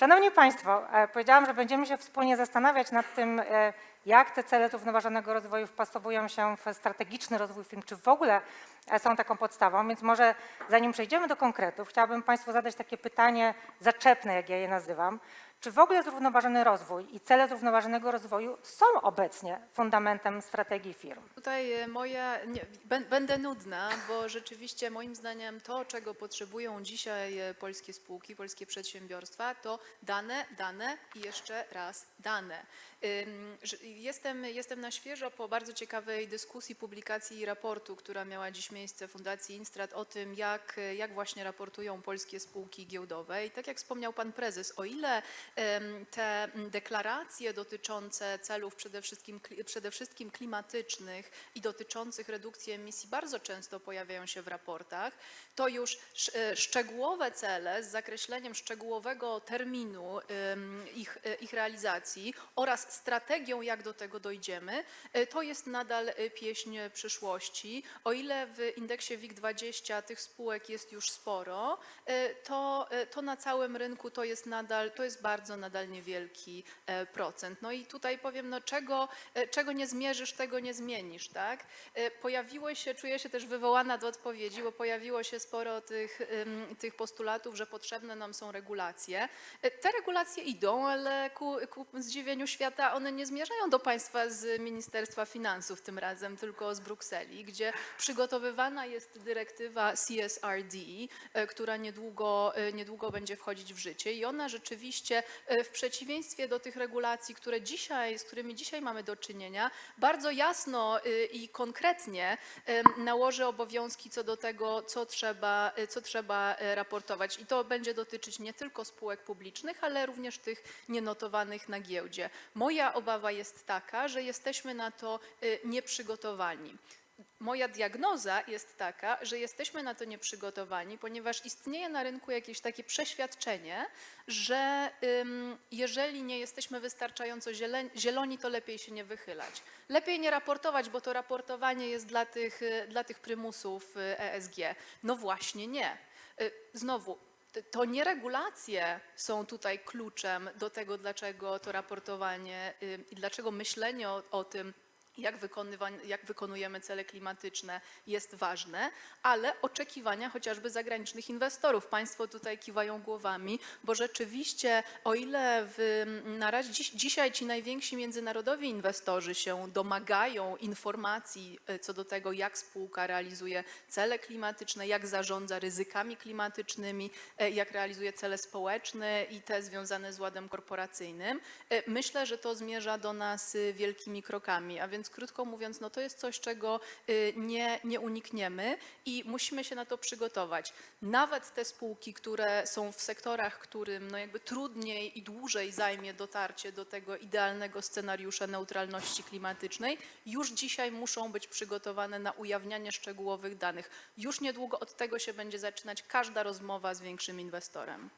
Szanowni Państwo, e, powiedziałam, że będziemy się wspólnie zastanawiać nad tym, e, jak te cele zrównoważonego rozwoju wpasowują się w strategiczny rozwój firm, czy w ogóle e, są taką podstawą. Więc może zanim przejdziemy do konkretów, chciałabym Państwu zadać takie pytanie zaczepne, jak ja je nazywam. Czy w ogóle zrównoważony rozwój i cele zrównoważonego rozwoju są obecnie fundamentem strategii firm? Tutaj e, moja, nie, bę- będę nudna, bo rzeczywiście moim zdaniem to, czego potrzebują dzisiaj e, polskie spółki, polskie przedsiębiorstwa, to dane, dane i jeszcze raz dane. Jestem, jestem na świeżo po bardzo ciekawej dyskusji, publikacji raportu, która miała dziś miejsce w Fundacji Instrat o tym, jak, jak właśnie raportują polskie spółki giełdowe. I tak jak wspomniał pan prezes, o ile te deklaracje dotyczące celów przede wszystkim, przede wszystkim klimatycznych i dotyczących redukcji emisji bardzo często pojawiają się w raportach, to już e, szczegółowe cele z zakreśleniem szczegółowego terminu ich, e, ich realizacji oraz strategią, jak do tego dojdziemy, e, to jest nadal pieśń przyszłości. O ile w indeksie WIG20 tych spółek jest już sporo, to, to na całym rynku to jest nadal, to jest bardzo nadal niewielki e, procent. No i tutaj powiem, no czego, e, czego nie zmierzysz, tego nie zmienisz, tak? E, Pojawiło się, czuję się też wywołana do odpowiedzi, bo pojawiło się sporo tych, tych postulatów, że potrzebne nam są regulacje. Te regulacje idą, ale ku, ku zdziwieniu świata one nie zmierzają do państwa z Ministerstwa Finansów tym razem, tylko z Brukseli, gdzie przygotowywana jest dyrektywa CSRD, która niedługo, niedługo będzie wchodzić w życie i ona rzeczywiście w przeciwieństwie do tych regulacji, które dzisiaj, z którymi dzisiaj mamy do czynienia, bardzo jasno y, i konkretnie nałoży obowiązki co do tego, co trzeba, y, co trzeba e, raportować. I to będzie dotyczyć nie tylko spółek publicznych, ale również tych nienotowanych na giełdzie. Moja obawa jest taka, że jesteśmy na to nieprzygotowani. Moja diagnoza jest taka, że jesteśmy na to nieprzygotowani, ponieważ istnieje na rynku jakieś takie przeświadczenie, że ym, jeżeli nie jesteśmy wystarczająco zieloni, to lepiej się nie wychylać. Lepiej nie raportować, bo to raportowanie jest dla tych, y, dla tych prymusów y, ESG. No właśnie nie. Y, Znowu, to nie regulacje są tutaj kluczem do tego, dlaczego to raportowanie i dlaczego myślenie o, o tym, jak, jak wykonujemy cele klimatyczne jest ważne, ale oczekiwania chociażby zagranicznych inwestorów. Państwo tutaj kiwają głowami, bo rzeczywiście o ile w, na razie dziś, dzisiaj ci najwięksi międzynarodowi inwestorzy się domagają informacji e, co do tego, jak spółka realizuje cele klimatyczne, jak zarządza ryzykami klimatycznymi, e, jak realizuje cele społeczne i te związane z ładem korporacyjnym, e, myślę, że to zmierza do nas wielkimi krokami. A więc krótko mówiąc, no to jest coś, czego y, nie, nie unikniemy i musimy się na to przygotować. Nawet te spółki, które są w sektorach, którym no jakby trudniej i dłużej zajmie dotarcie do tego idealnego scenariusza neutralności klimatycznej, już dzisiaj muszą być przygotowane na ujawnianie szczegółowych danych. Już niedługo od tego się będzie zaczynać każda rozmowa z większym inwestorem.